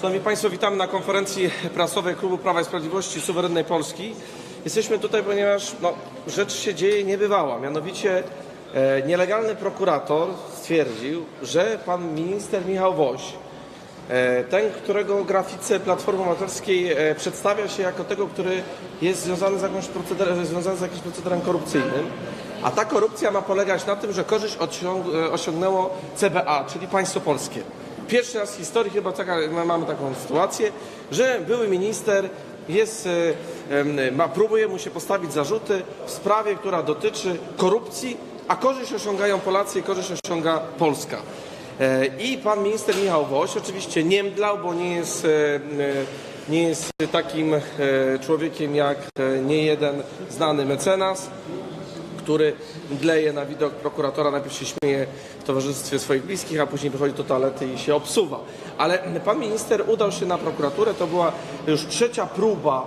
Szanowni Państwo, witamy na konferencji prasowej Klubu Prawa i Sprawiedliwości Suwerennej Polski. Jesteśmy tutaj, ponieważ no, rzecz się dzieje niebywała. Mianowicie e, nielegalny prokurator stwierdził, że pan minister Michał Woś, e, ten, którego grafice Platformy Obywatelskiej e, przedstawia się jako tego, który jest związany z, jakąś proceder, związany z jakimś procederem korupcyjnym, a ta korupcja ma polegać na tym, że korzyść e, osiągnęło CBA, czyli państwo polskie. Pierwszy raz w historii chyba taka, ma- mamy taką sytuację, że były minister jest, e, ma, próbuje mu się postawić zarzuty w sprawie, która dotyczy korupcji, a korzyść osiągają Polacy i korzyść osiąga Polska. E, I pan minister Michał Woś oczywiście nie mdlał, bo nie jest, e, nie jest takim człowiekiem jak niejeden znany mecenas który mdleje na widok prokuratora, najpierw się śmieje w towarzystwie swoich bliskich, a później wychodzi do toalety i się obsuwa. Ale pan minister udał się na prokuraturę, to była już trzecia próba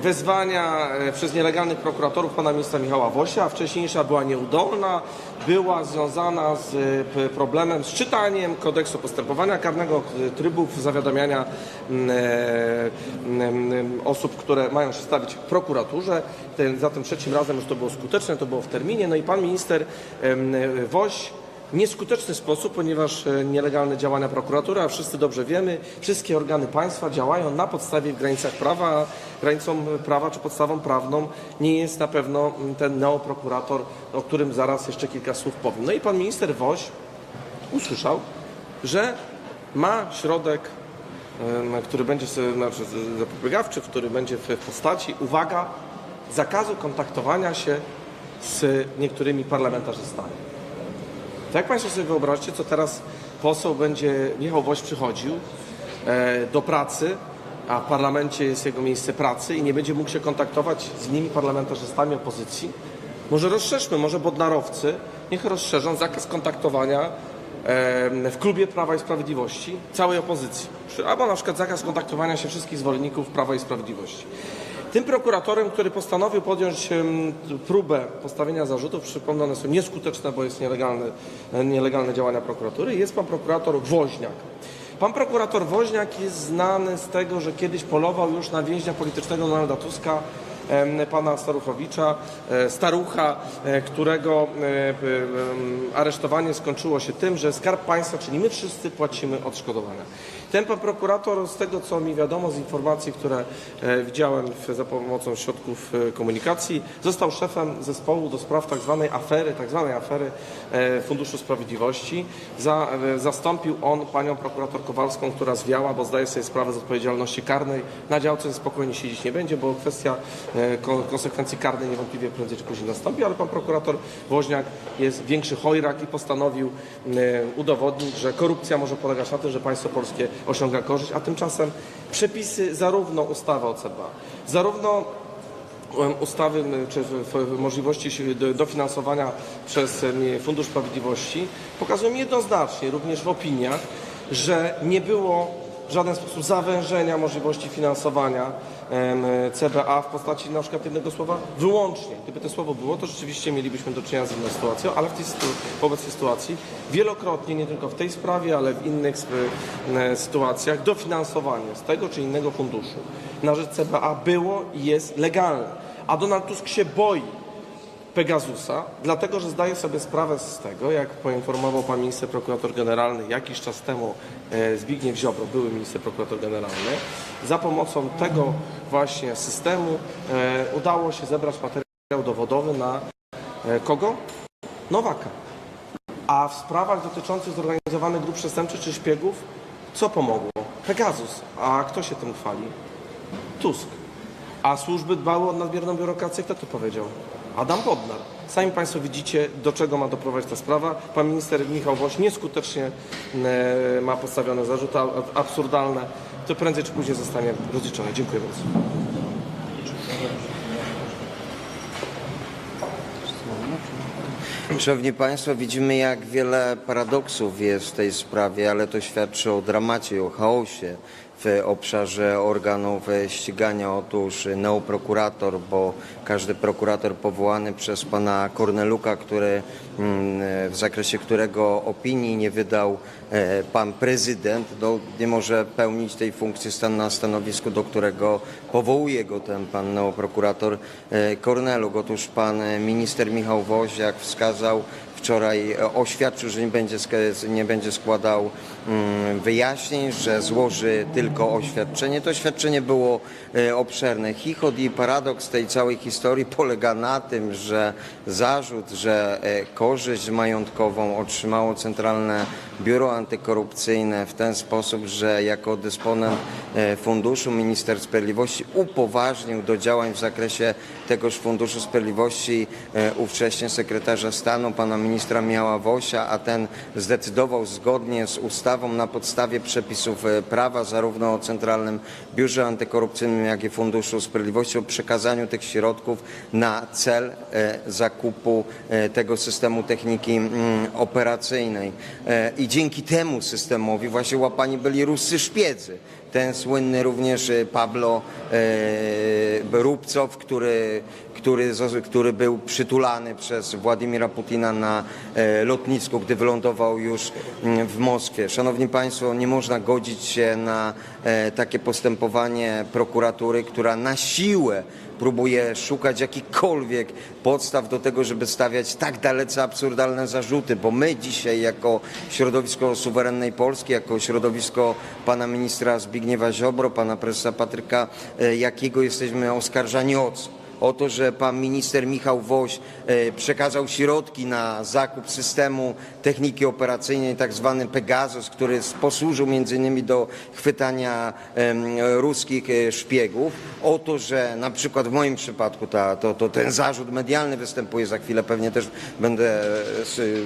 wezwania e, przez nielegalnych prokuratorów pana ministra Michała Wosia. Wcześniejsza była nieudolna, była związana z e, problemem z czytaniem kodeksu postępowania karnego, e, trybów zawiadamiania e, osób, które mają się stawić w prokuraturze. Ten, za tym trzecim razem już to było skuteczne, to było w terminie. No i pan minister Woś nieskuteczny sposób, ponieważ e, nielegalne działania prokuratury, a wszyscy dobrze wiemy, wszystkie organy państwa działają na podstawie w granicach prawa, a granicą prawa czy podstawą prawną nie jest na pewno mm, ten neoprokurator, o którym zaraz jeszcze kilka słów powiem. No i pan minister Woś usłyszał, że ma środek, em, który będzie znaczy zapobiegawczy, który będzie w postaci, uwaga, zakazu kontaktowania się z niektórymi parlamentarzystami. To jak Państwo sobie wyobraźcie, co teraz poseł będzie, Michał Woś przychodził e, do pracy, a w parlamencie jest jego miejsce pracy i nie będzie mógł się kontaktować z innymi parlamentarzystami opozycji? Może rozszerzmy, może bodnarowcy, niech rozszerzą zakaz kontaktowania e, w klubie Prawa i Sprawiedliwości całej opozycji. Albo na przykład zakaz kontaktowania się wszystkich zwolenników Prawa i Sprawiedliwości. Tym prokuratorem, który postanowił podjąć próbę postawienia zarzutów, przypomnę, one są nieskuteczne, bo jest nielegalne, nielegalne działania prokuratury, jest pan prokurator Woźniak. Pan prokurator Woźniak jest znany z tego, że kiedyś polował już na więźnia politycznego Donalda Tuska, pana Staruchowicza, e, starucha, e, którego e, aresztowanie skończyło się tym, że Skarb Państwa, czyli my wszyscy płacimy odszkodowania. Ten pan prokurator, z tego co mi wiadomo, z informacji, które e, widziałem za pomocą środków e, komunikacji, został szefem zespołu do spraw tak zwanej afery, tak zwanej afery e, Funduszu Sprawiedliwości. Za, zastąpił on panią prokurator Kowalską, która zwiała, bo zdaje sobie sprawę z odpowiedzialności karnej. Na działce spokojnie siedzieć nie będzie, bo kwestia ko- konsekwencji karnej niewątpliwie prędzej czy później nastąpi, ale pan prokurator Woźniak jest większy chojrak i postanowił udowodnić, że korupcja może polegać na tym, że państwo polskie osiąga korzyść, a tymczasem przepisy zarówno ustawy o CBA, zarówno ustawy czy możliwości dofinansowania przez Fundusz Sprawiedliwości pokazują jednoznacznie, również w opiniach, że nie było w żaden sposób zawężenia możliwości finansowania CBA w postaci na przykład jednego słowa wyłącznie. Gdyby to słowo było, to rzeczywiście mielibyśmy do czynienia z inną sytuacją, ale w, tej, sytu- w obecnej sytuacji wielokrotnie, nie tylko w tej sprawie, ale w innych sytuacjach, dofinansowanie z tego czy innego funduszu na rzecz CBA było i jest legalne. A Donald Tusk się boi Pegasusa, dlatego że zdaje sobie sprawę z tego, jak poinformował pan minister prokurator generalny jakiś czas temu e, Zbigniew Ziobro, były minister prokurator generalny, za pomocą tego właśnie systemu e, udało się zebrać materiał dowodowy na e, kogo? Nowaka. A w sprawach dotyczących zorganizowanych grup przestępczych czy szpiegów, co pomogło? Pegasus. A kto się tym chwali? Tusk. A służby dbały o nadmierną biurokrację, kto to powiedział? Adam Bodnar. Sami Państwo widzicie, do czego ma doprowadzić ta sprawa. Pan minister Michał Woś nieskutecznie e, ma postawione zarzuty absurdalne. To prędzej czy później zostanie rozliczone. Dziękuję bardzo. Szanowni Państwo, widzimy jak wiele paradoksów jest w tej sprawie, ale to świadczy o dramacie, o chaosie w obszarze organów ścigania. Otóż neoprokurator, bo każdy prokurator powołany przez pana Korneluka, który, mm, w zakresie którego opinii nie wydał e, pan prezydent, nie może pełnić tej funkcji stan na stanowisku, do którego powołuje go ten pan neoprokurator e, Korneluk. Otóż pan minister Michał Woś, jak wskazał, wczoraj e, oświadczył, że nie będzie, nie będzie składał mm, wyjaśnień, że złoży tylko oświadczenie. To oświadczenie było e, obszerne. Chichot i paradoks tej całej historii polega na tym, że zarzut, że e, korzyść majątkową otrzymało Centralne Biuro Antykorupcyjne w ten sposób, że jako dysponent funduszu minister sprawiedliwości upoważnił do działań w zakresie tegoż Funduszu Sprawiedliwości e, ówcześnie sekretarza stanu pana ministra Miała Wosia, a ten zdecydował zgodnie z ustawą na podstawie przepisów e, prawa zarówno o Centralnym Biurze Antykorupcyjnym, jak i Funduszu Sprawiedliwości o przekazaniu tych środków na cel e, zakupu e, tego systemu techniki mm, operacyjnej. E, I dzięki temu systemowi właśnie łapani byli ruscy szpiedzy. Ten słynny również e, Pablo e, Rubcow, który, który, który był przytulany przez Władimira Putina na e, lotnisku, gdy wylądował już mm, w Moskwie. Szanowni Państwo, nie można godzić się na takie postępowanie prokuratury, która na siłę próbuje szukać jakichkolwiek podstaw do tego, żeby stawiać tak dalece absurdalne zarzuty, bo my dzisiaj jako środowisko suwerennej Polski, jako środowisko pana ministra Zbigniewa Ziobro, pana prezesa Patryka e, Jakiego jesteśmy oskarżani o co? O to, że pan minister Michał Woś e, przekazał środki na zakup systemu techniki operacyjnej, tak zwany Pegasus, który posłużył między innymi do chwytania ruskich e, szpiegów, o to, że na przykład w moim przypadku ta, to, to ten zarzut medialny występuje, za chwilę pewnie też będę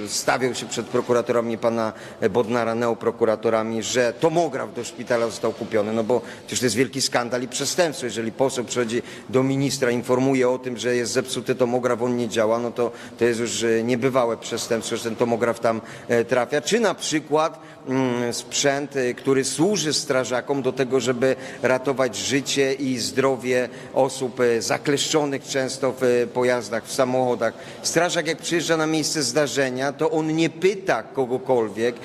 e, stawiał się przed prokuratorami pana Bodnara, neoprokuratorami, że tomograf do szpitala został kupiony, no bo przecież to jest wielki skandal i przestępstwo, jeżeli poseł przychodzi do ministra, informuje o tym, że jest zepsuty tomograf, on nie działa, no to, to jest już e, niebywałe przestępstwo, że ten tomograf tam e, trafia, czy na przykład mm, sprzęt, e, który służy strażakom do tego, żeby ratować życie i zdrowie osób zakleszczonych często w pojazdach, w samochodach. Strażak jak przyjeżdża na miejsce zdarzenia, to on nie pyta kogokolwiek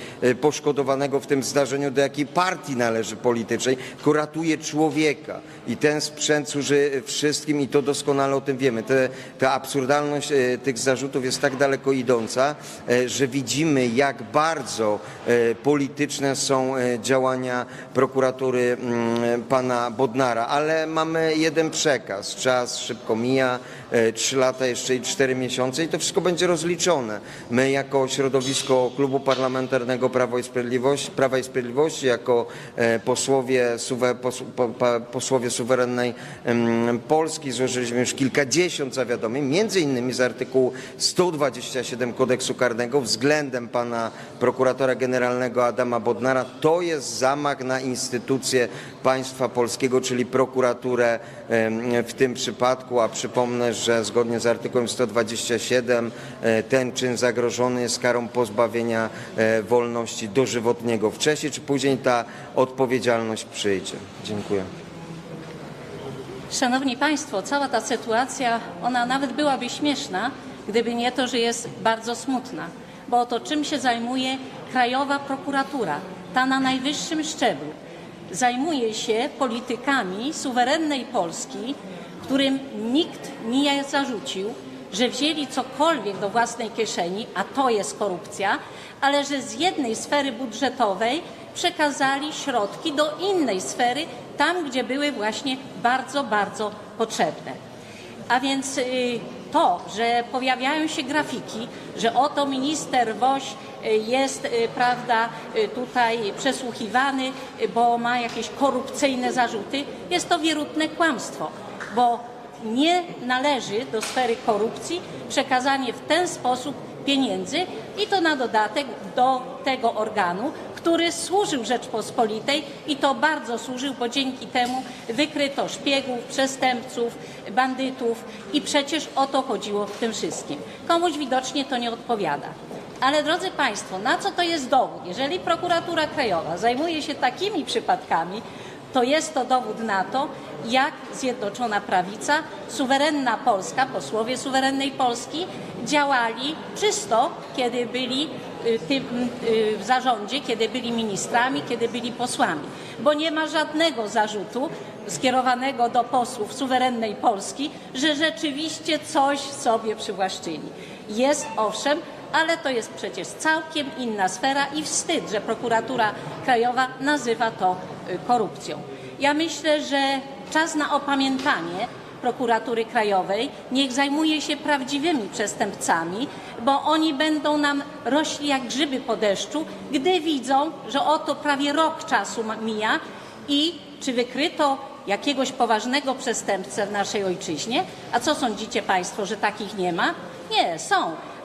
poszkodowanego w tym zdarzeniu, do jakiej partii należy politycznej, tylko ratuje człowieka. I ten sprzęt służy wszystkim i to doskonale o tym wiemy. Te, ta absurdalność e, tych zarzutów jest tak daleko idąca, e, że widzimy jak bardzo e, polityczne są działania prokuratury mm, pana Bodnara. Ale mamy jeden przekaz. Czas szybko mija, e, trzy lata, jeszcze i cztery miesiące i to wszystko będzie rozliczone. My jako środowisko Klubu Parlamentarnego Prawo i Prawa i Sprawiedliwości, jako e, posłowie, suwe, posłowie suwerennej Polski złożyliśmy już kilkadziesiąt zawiadomień, między innymi z artykułu 127 kodeksu karnego względem pana prokuratora generalnego Adama Bodnara. To jest zamach na instytucję państwa polskiego, czyli prokuraturę w tym przypadku, a przypomnę, że zgodnie z artykułem 127 e, ten czyn zagrożony jest karą pozbawienia e, wolności dożywotniego. Wcześniej czy później ta odpowiedzialność przyjdzie. Dziękuję. Szanowni Państwo, cała ta sytuacja, ona nawet byłaby śmieszna, gdyby nie to, że jest bardzo smutna. Bo oto czym się zajmuje Krajowa Prokuratura, ta na najwyższym szczeblu. Zajmuje się politykami suwerennej Polski, którym nikt nie zarzucił, że wzięli cokolwiek do własnej kieszeni, a to jest korupcja, ale że z jednej sfery budżetowej przekazali środki do innej sfery, tam gdzie były właśnie bardzo, bardzo potrzebne. A więc y, to, że pojawiają się grafiki, że oto minister Woś y, jest, y, prawda, y, tutaj przesłuchiwany, bo ma jakieś korupcyjne zarzuty, jest to wierutne kłamstwo, bo nie należy do sfery korupcji przekazanie w ten sposób pieniędzy i to na dodatek do tego organu, który służył Rzeczpospolitej i to bardzo służył, bo dzięki temu wykryto szpiegów, przestępców, bandytów i przecież o to chodziło w tym wszystkim. Komuś widocznie to nie odpowiada. Ale drodzy Państwo, na co to jest dowód? Jeżeli prokuratura krajowa zajmuje się takimi przypadkami, to jest to dowód na to, jak Zjednoczona Prawica, suwerenna Polska, posłowie suwerennej Polski działali czysto, kiedy byli tym, y, w zarządzie, kiedy byli ministrami, kiedy byli posłami. Bo nie ma żadnego zarzutu skierowanego do posłów suwerennej Polski, że rzeczywiście coś sobie przywłaszczyli. Jest owszem, ale to jest przecież całkiem inna sfera i wstyd, że prokuratura krajowa nazywa to y, korupcją. Ja myślę, że czas na opamiętanie prokuratury krajowej niech zajmuje się prawdziwymi przestępcami, bo oni będą nam rośli jak grzyby po deszczu, gdy widzą, że oto prawie rok czasu mija i czy wykryto jakiegoś poważnego przestępcę w naszej ojczyźnie? A co sądzicie Państwo, że takich nie ma? Nie, są.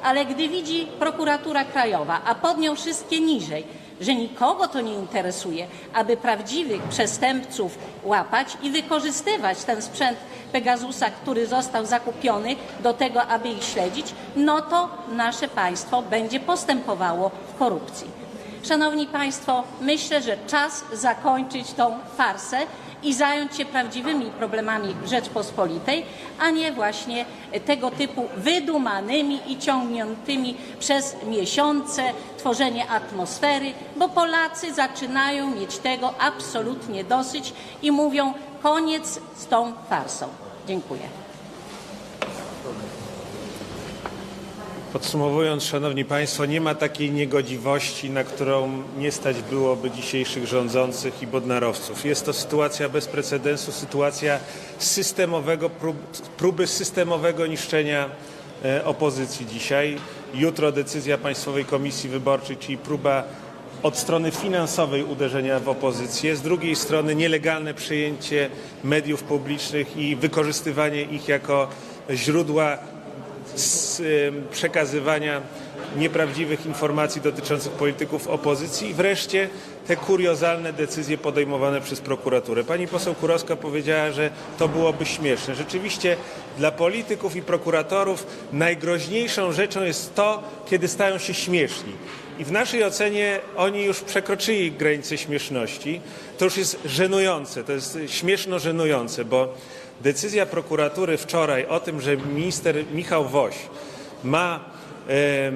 Ale gdy widzi prokuratura krajowa, a pod nią wszystkie niżej, że nikogo to nie interesuje, aby prawdziwych przestępców łapać i wykorzystywać ten sprzęt Pegasusa, który został zakupiony do tego, aby ich śledzić, no to nasze państwo będzie postępowało w korupcji. Szanowni Państwo, myślę, że czas zakończyć tą farsę i zająć się prawdziwymi problemami Rzeczpospolitej, a nie właśnie tego typu wydumanymi i ciągniętymi przez miesiące tworzenie atmosfery, bo Polacy zaczynają mieć tego absolutnie dosyć i mówią koniec z tą farsą. Dziękuję. Podsumowując, Szanowni Państwo, nie ma takiej niegodziwości, na którą nie stać byłoby dzisiejszych rządzących i bodnarowców. Jest to sytuacja bez precedensu, sytuacja systemowego, prób, próby systemowego niszczenia e, opozycji dzisiaj. Jutro decyzja Państwowej Komisji Wyborczej, czyli próba od strony finansowej uderzenia w opozycję, z drugiej strony nielegalne przejęcie mediów publicznych i wykorzystywanie ich jako źródła z przekazywania nieprawdziwych informacji dotyczących polityków opozycji i wreszcie te kuriozalne decyzje podejmowane przez prokuraturę. Pani poseł Kurowska powiedziała, że to byłoby śmieszne. Rzeczywiście dla polityków i prokuratorów najgroźniejszą rzeczą jest to, kiedy stają się śmieszni. I w naszej ocenie oni już przekroczyli granicę śmieszności. To już jest żenujące, to jest śmieszno żenujące, bo decyzja prokuratury wczoraj o tym, że minister Michał Woś ma e,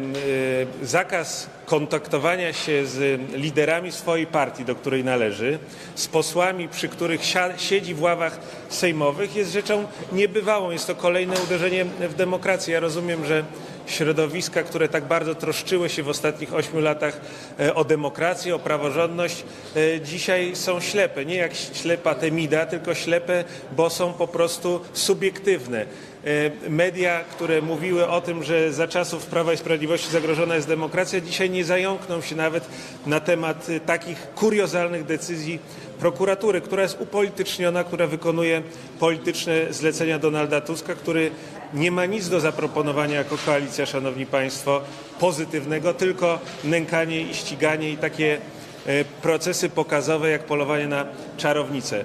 zakaz kontaktowania się z liderami swojej partii, do której należy, z posłami, przy których siedzi w ławach sejmowych, jest rzeczą niebywałą. Jest to kolejne uderzenie w demokrację. Ja rozumiem, że środowiska, które tak bardzo troszczyły się w ostatnich ośmiu latach e, o demokrację, o praworządność, e, dzisiaj są ślepe. Nie jak ślepa Temida, tylko ślepe, bo są po prostu subiektywne. E, Media, które mówiły o tym, że za czasów Prawa i Sprawiedliwości zagrożona jest demokracja, dzisiaj nie zająkną się nawet na temat e, takich kuriozalnych decyzji prokuratury, która jest upolityczniona, która wykonuje polityczne zlecenia Donalda Tuska, który nie ma nic do zaproponowania jako koalicja, szanowni państwo, pozytywnego, tylko nękanie i ściganie i takie e, procesy pokazowe jak polowanie na czarownicę.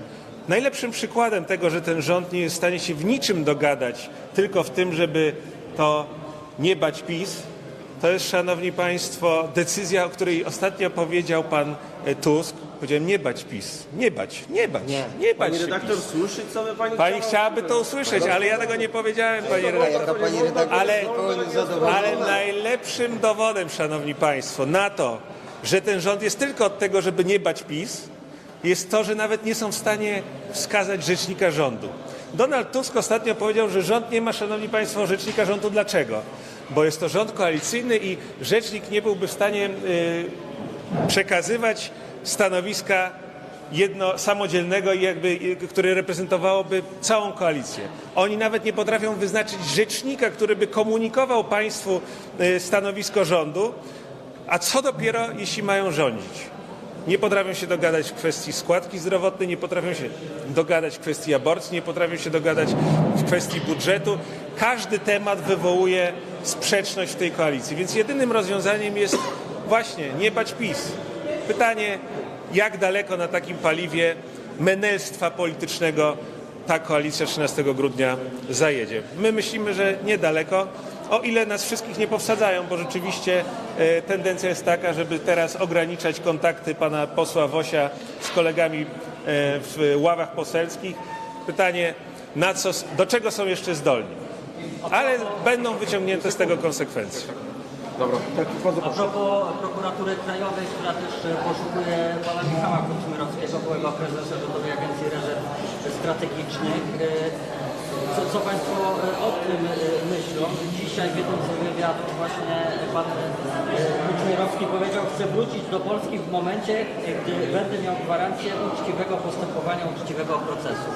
Najlepszym przykładem tego, że ten rząd nie jest w stanie się w niczym dogadać, tylko w tym, żeby to nie bać PiS, to jest, szanowni państwo, decyzja, o której ostatnio powiedział pan e, Tusk. Powiedziałem, nie bać PiS. Nie bać, nie bać, nie, bać Pani redaktor, PiS. słyszy, co by pani Pani chciała chciałaby to usłyszeć, ale ja tego nie powiedziałem, pani redaktor. jaka pani redaktor Ale, ale najlepszym dowodem, szanowni państwo, na to, że ten rząd jest tylko od tego, żeby nie bać PiS, jest to, że nawet nie są w stanie wskazać rzecznika rządu. Donald Tusk ostatnio powiedział, że rząd nie ma, szanowni państwo, rzecznika rządu. Dlaczego? Bo jest to rząd koalicyjny i rzecznik nie byłby w stanie y, przekazywać stanowiska jedno samodzielnego, jakby, i- które reprezentowałoby całą koalicję. Oni nawet nie potrafią wyznaczyć rzecznika, który by komunikował państwu y, stanowisko rządu, a co dopiero, jeśli mają rządzić. Nie potrafią się dogadać w kwestii składki zdrowotnej, nie potrafią się dogadać w kwestii aborcji, nie potrafią się dogadać w kwestii budżetu. Każdy temat wywołuje sprzeczność w tej koalicji, więc jedynym rozwiązaniem jest właśnie nie bać PiS. Pytanie, jak daleko na takim paliwie menelstwa politycznego ta koalicja 13 grudnia zajedzie. My myślimy, że niedaleko, o ile nas wszystkich nie powsadzają, bo rzeczywiście e, tendencja jest taka, żeby teraz ograniczać kontakty pana posła Wosia z kolegami w ławach poselskich. Pytanie, na co, do czego są jeszcze zdolni? Ale będą wyciągnięte z tego konsekwencje. Dobra, tak, bardzo A propos prokuratury krajowej, która też e, poszukuje pana Michała Kuczmyrowskiego, byłego prezesa Rządowej Agencji Rezerw Strategicznych. Co, co Państwo e, o tym e, myślą? Dzisiaj w jednym z właśnie pan e, Kuczmierowski powiedział, chcę wrócić do Polski w momencie, gdy będę miał gwarancję uczciwego postępowania, uczciwego procesu.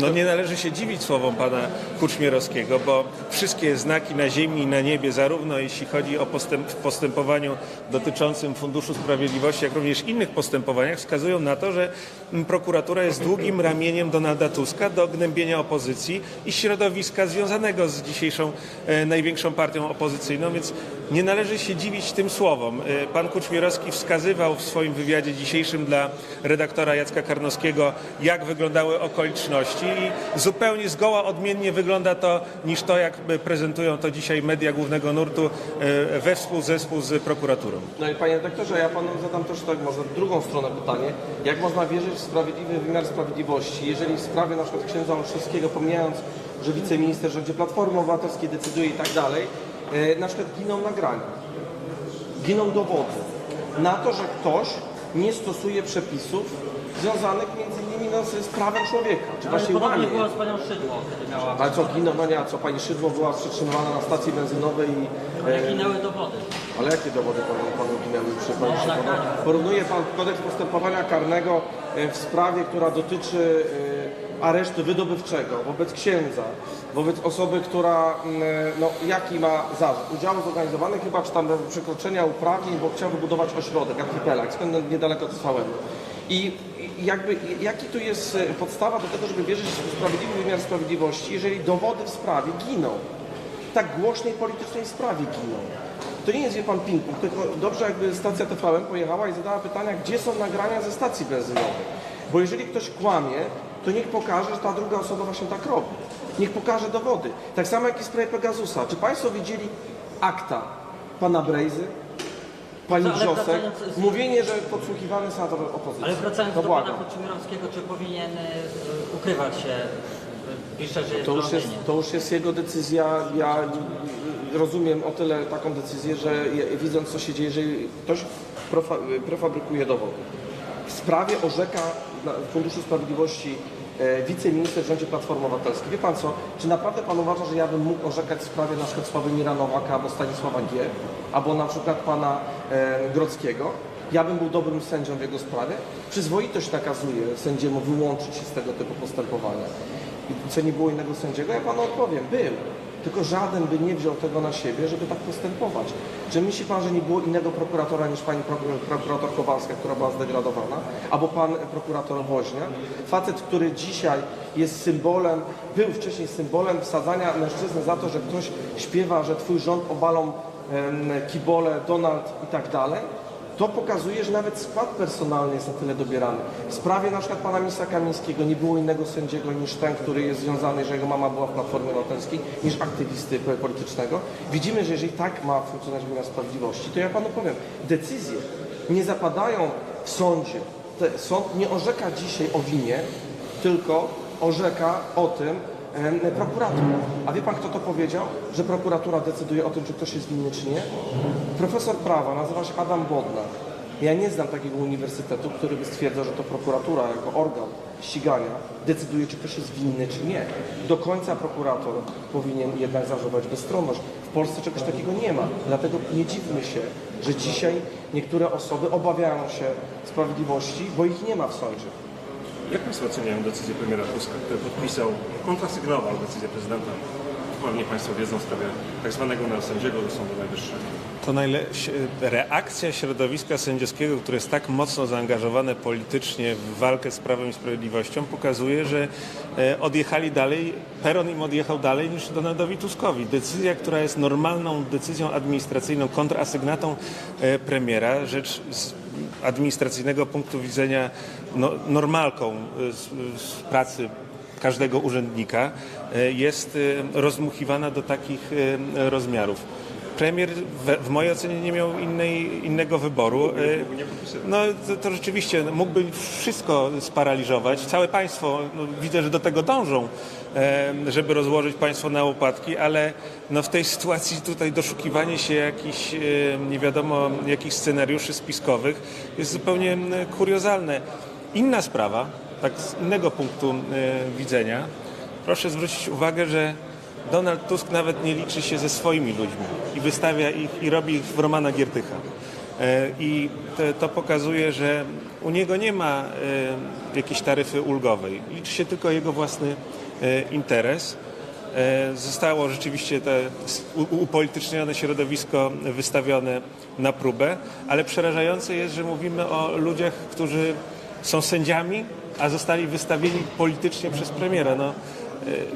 No nie należy się dziwić słowom pana Kuczmierowskiego, bo wszystkie znaki na ziemi i na niebie, zarówno jeśli chodzi o postęp, postępowaniu dotyczącym Funduszu Sprawiedliwości, jak również innych postępowaniach, wskazują na to, że prokuratura jest długim ramieniem Donalda Tuska do gnębienia opozycji i środowiska związanego z dzisiejszą e, największą partią opozycyjną, więc nie należy się dziwić tym słowom. E, Pan Kuczmierowski wskazywał w swoim wywiadzie dzisiejszym dla redaktora Jacka Karnowskiego, jak wyglądały okoliczności i zupełnie zgoła odmiennie wygląda to niż to, jak prezentują to dzisiaj media głównego nurtu e, we współzespół z prokuraturą. No i panie redaktorze, ja panu zadam też tak może drugą stronę pytanie. Jak można wierzyć sprawiedliwy wymiar sprawiedliwości, jeżeli w sprawie na przykład księdza Olszewskiego, pomijając, że wiceminister rządzie Platformy Obywatelskiej decyduje i tak dalej, e, na przykład giną nagrania, giną dowody na to, że ktoś nie stosuje przepisów związanych między no, z prawem człowieka, czy właśnie podobnie łamie. było z panią Szydło, kiedy miała... Ale co, giną, no nie, a co, pani Szydło była przetrzymywana na stacji benzynowej i... Ale e, ginęły dowody. ale jakie dowody panu, panu ginęły przy panu No, Szydło? nagrania. Porównuje pan kodeks postępowania karnego e, w sprawie, która dotyczy e, aresztu wydobywczego wobec księdza, wobec osoby, która, mm, no jaki ma zarzut? Udziału zorganizowanych chyba, czy tam przekroczenia uprawnień, bo chciał wybudować ośrodek, archipelag, skąd niedaleko. I i jakby, jaki tu jest e, podstawa do tego, żeby wierzyć w sprawiedliwy wymiar sprawiedliwości, jeżeli dowody w sprawie giną? tak głośnej politycznej sprawie giną. To nie jest, wie pan, ping-pong, tylko dobrze jakby stacja TVN pojechała i zadała pytania, gdzie są nagrania ze stacji benzynowej. Bo jeżeli ktoś kłamie, to niech pokaże, że ta druga osoba właśnie tak robi. Niech pokaże dowody. Tak samo jak i w sprawie Pegasusa. Czy państwo widzieli akta pana Brejzy, pani No, ale Wrzosek? wracając z- Mówienie, że podsłuchiwany senator opozycji. Ale wracając to do pana błagam. Czy powinien y, ukrywać się y, i szerzej To już, jest, to już jest jego decyzja. Ja rozumiem o tyle taką decyzję, że je- widząc co się dzieje, jeżeli ktoś profa- prefabrykuje dowody. W sprawie orzeka na Funduszu Sprawiedliwości wiceminister w rządzie Platformy Obywatelskiej. Wie pan co, czy naprawdę pan uważa, że ja bym mógł orzekać w sprawie na przykład Sławomira Nowaka albo Stanisława G. albo na przykład pana e, Grodzkiego? Ja bym był dobrym sędzią w jego sprawie? Przyzwoitość nakazuje sędziemu wyłączyć się z tego typu postępowania. I co nie było innego sędziego? Ja panu odpowiem, był. Tylko żaden by nie wziął tego na siebie, żeby tak postępować. Czy myśli pan, że nie było innego prokuratora niż pani prok- prokurator Kowalska, która była zdegradowana? Albo pan prokurator Woźnia? Facet, który dzisiaj jest symbolem, był wcześniej symbolem wsadzania mężczyzny za to, że ktoś śpiewa, że twój rząd obalą kibole, Donald i tak dalej. To pokazuje, że nawet skład personalny jest na tyle dobierany. W sprawie na przykład pana ministra Kamińskiego nie było innego sędziego niż ten, który jest związany, że jego mama była w Platformie Obywatelskiej, niż aktywisty po- politycznego. Widzimy, że jeżeli tak ma funkcjonować wymiar sprawiedliwości, to ja panu powiem, decyzje nie zapadają w sądzie. Te, sąd nie orzeka dzisiaj o winie, tylko orzeka o tym prokurator. A wie pan, kto to powiedział? Że prokuratura decyduje o tym, czy ktoś jest winny, czy nie? Profesor prawa nazywa się Adam Bodnar. Ja nie znam takiego uniwersytetu, który by stwierdzał, że to prokuratura jako organ ścigania decyduje, czy ktoś jest winny, czy nie. Do końca prokurator powinien jednak zachować bezstronność. W Polsce czegoś takiego nie ma. Dlatego nie dziwmy się, że dzisiaj niektóre osoby obawiają się sprawiedliwości, bo ich nie ma w sądzie. Jak Państwo oceniają decyzję premiera Tuska, który podpisał, kontrasygnował decyzję prezydenta, pewnie Państwo wiedzą, w sprawie tak zwanego neosędziego do Sądu Najwyższego? To reakcja środowiska sędziowskiego, które jest tak mocno zaangażowane politycznie w walkę z Prawem i Sprawiedliwością, pokazuje, że e, odjechali dalej, peron im odjechał dalej niż Donaldowi Tuskowi. Decyzja, która jest normalną decyzją administracyjną, kontrasygnatą e, premiera, rzecz z administracyjnego punktu widzenia no, normalką e, z, z pracy każdego urzędnika, e, jest e, rozmuchiwana do takich e, rozmiarów. premier w mojej ocenie nie miał innej, innego wyboru. No to, to rzeczywiście no, mógłby wszystko sparaliżować. Całe państwo, no, widzę, że do tego dążą, żeby rozłożyć państwo na łopatki, ale no, w tej sytuacji tutaj doszukiwanie się jakichś nie wiadomo jakich scenariuszy spiskowych jest zupełnie kuriozalne. Inna sprawa, tak z innego punktu e, widzenia, proszę zwrócić uwagę, że Donald Tusk nawet nie liczy się ze swoimi ludźmi i wystawia ich i robi ich w Romana Giertycha. E, I to, pokazuje, że u niego nie ma e, jakiejś taryfy ulgowej. Liczy się tylko jego własny interes. Zostało rzeczywiście to upolitycznione środowisko wystawione na próbę, ale przerażające jest, że mówimy o ludziach, którzy są sędziami, a zostali wystawieni politycznie przez premiera. No, e,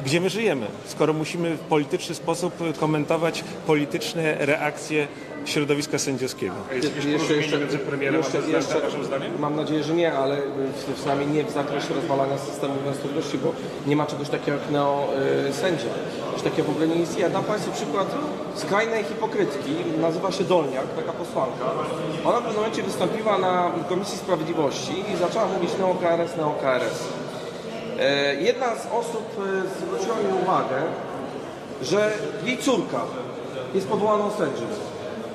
gdzie my żyjemy, skoro musimy w polityczny sposób komentować polityczne reakcje środowiska sędziowskiego. A jest jakieś porozumienie między premierem a prezydentem, waszym zdaniem? Mam nadzieję, że nie, ale w- przynajmniej nie w zakresie rozwalania systemu sprawiedliwości, bo nie ma czegoś takiego jak neo-sędzia. Coś takiego w ogóle nie istnieje. Dam Państwu przykład skrajnej hipokrytki. Nazywa się Dolniak, taka posłanka. Ona w pewnym momencie wystąpiła na Komisji Sprawiedliwości i zaczęła mówić neo-KRS, neo-KRS. E, Jedna z osób e, zwróciła mi uwagę, że jej córka jest powołaną sędzią.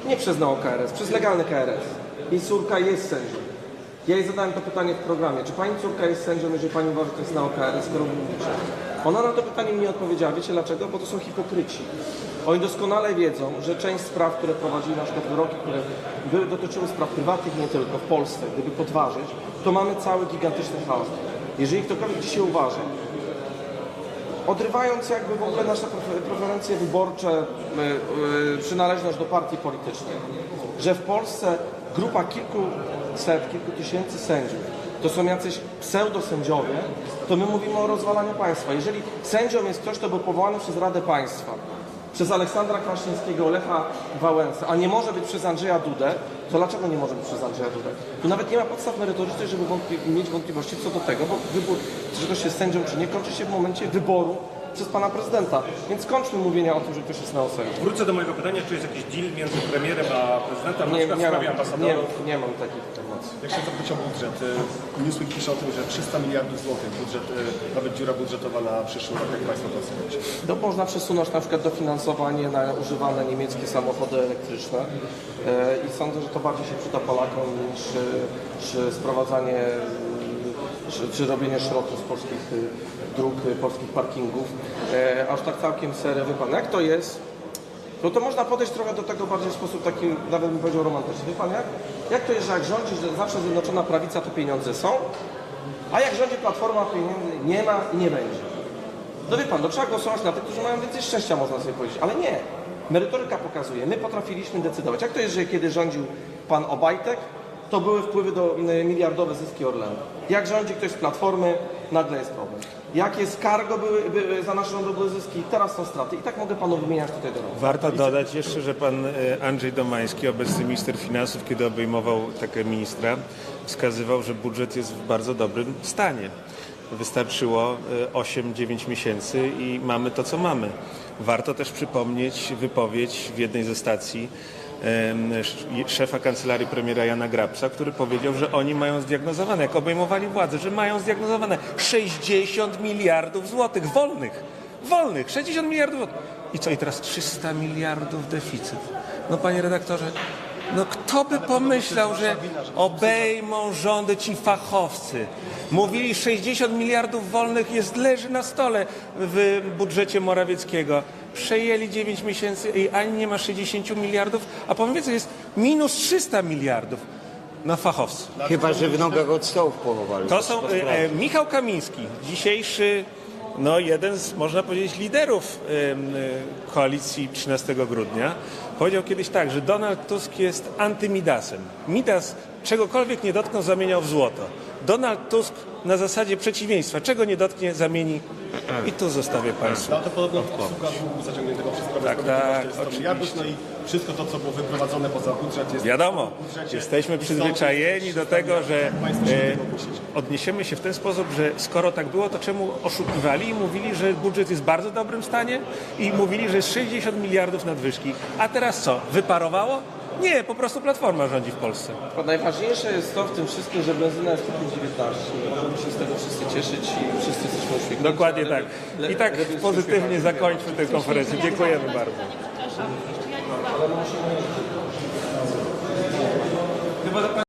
Nie przez neo-KRS, przez legalny KRS. Jej córka jest sędzią. Ja jej zadałem to pytanie w programie. Czy pani córka jest sędzią, jeżeli pani uważa, że to jest neo-KRS, skoro mówicie? Ona na to pytanie mi nie odpowiedziała. Wiecie dlaczego? Bo to są hipokryci. Oni doskonale wiedzą, że część spraw, które prowadzili, na przykład wyroki, które były, dotyczyły spraw prywatnych nie tylko w Polsce, gdyby podważyć, to mamy cały gigantyczny chaos. Jeżeli ktokolwiek dzisiaj uważa, odrywając jakby w ogóle nasze prefer- preferencje wyborcze, y, y, przynależność do partii politycznej, że w Polsce grupa kilkuset, kilku tysięcy sędziów to są jacyś pseudosędziowie, to my mówimy o rozwalaniu państwa. Jeżeli sędzią jest ktoś, kto był powołany przez Radę Państwa, przez Aleksandra Kwaśniewskiego, Lecha Wałęsę, a nie może być przez Andrzeja Dudę, to dlaczego nie może być przez Andrzeja Dudę? Tu nawet nie ma podstaw merytorycznych, żeby wątpli- mieć wątpliwości co do tego, bo wybór, czy ktoś jest sędzią, czy nie, kończy się w momencie wyboru przez pana prezydenta. Więc kończmy mówienia o tym, że ktoś jest neosędzią. Wrócę do mojego pytania, czy jest jakiś deal między premierem a prezydentem, na Nie, przykład w nie, sprawie mam, nie, ambasadorów? nie mam takich informacji. Jak się zapytać o budżet, y, Newsweek pisze o tym, że 300 miliardów złotych budżet, y, nawet dziura budżetowa na przyszły rok, jak Państwo to oceniacie? To można przesunąć na przykład dofinansowanie na używane niemieckie samochody elektryczne e, i sądzę, że to bardziej się przyda Polakom niż, niż sprowadzanie czy, czy robienie szrotu z polskich dróg, e, polskich parkingów. E, Aż tak całkiem serio, wie pan, jak to jest? No to można podejść trochę do tego bardziej w sposób taki, nawet bym powiedział romantyczny. Wie pan jak? Jak to jest, że jak rządzi, że zawsze Zjednoczona Prawica, to pieniądze są, a jak rządzi Platforma, pieniędzy nie ma i nie będzie. No wie pan, no trzeba głosować na tych, którzy mają więcej szczęścia, można sobie powiedzieć, ale nie. Merytoryka pokazuje, my potrafiliśmy decydować. Jak to jest, że kiedy rządził pan Obajtek, to były wpływy do miliardowe zyski Orlenu. Jak rządzi ktoś z Platformy, nagle jest problem. Jakie z cargo były, były za nasze rządy były zyski, teraz są straty. I tak mogę panu wymieniać tutaj do rąk. Warto dodać jeszcze, że pan e, Andrzej Domański, obecny minister finansów, kiedy obejmował takie ministra, wskazywał, że budżet jest w bardzo dobrym stanie. Wystarczyło e, 8-9 miesięcy i mamy to, co mamy. Warto też przypomnieć wypowiedź w jednej ze stacji szefa kancelarii premiera Jana Grabsa, który powiedział, że oni mają zdiagnozowane, jak obejmowali władzę, że mają zdiagnozowane 60 miliardów złotych wolnych. Wolnych, 60 miliardów. I co, i teraz 300 miliardów deficyt. No panie redaktorze, no kto by pomyślał, że obejmą rządy ci fachowcy. Mówili 60 miliardów wolnych jest, leży na stole w budżecie Morawieckiego. Przejęli 9 miesięcy i ani nie ma 60 miliardów, a powiem więcej, jest minus 300 miliardów na fachowcy. Chyba, że w nogach od stołów pochowali. To są e, e, Michał Kamiński, dzisiejszy, no jeden z, można powiedzieć, liderów e, koalicji 13 grudnia, powiedział kiedyś tak, że Donald Tusk jest antymidasem. Midas czegokolwiek nie dotknął, zamieniał w złoto. Donald Tusk na zasadzie przeciwieństwa. Czego nie dotknie, zamieni i tu zostawię Państwu. No to podobno obsługa długu zaciągniętego przez Prawo i Tak, tak, to jest 100 oczywiście. miliardów, no i wszystko to, co było wyprowadzone poza budżet jest Wiadomo, budżecie. jesteśmy przyzwyczajeni do 300 tego, że e, odniesiemy się w ten sposób, że skoro tak było, to czemu oszukiwali i mówili, że budżet jest w bardzo dobrym stanie i mówili, że jest 60 miliardów nadwyżki. A teraz co? Wyparowało? Nie, po prostu Platforma rządzi w Polsce. Bo najważniejsze jest to w tym wszystkim, że benzyna jest po 5,19. Możemy się z tego wszyscy cieszyć i wszyscy jesteśmy uśmiechnięci. Dokładnie tak. I tak pozytywnie zakończmy tę konferencję. Dziękujemy bardzo. Chyba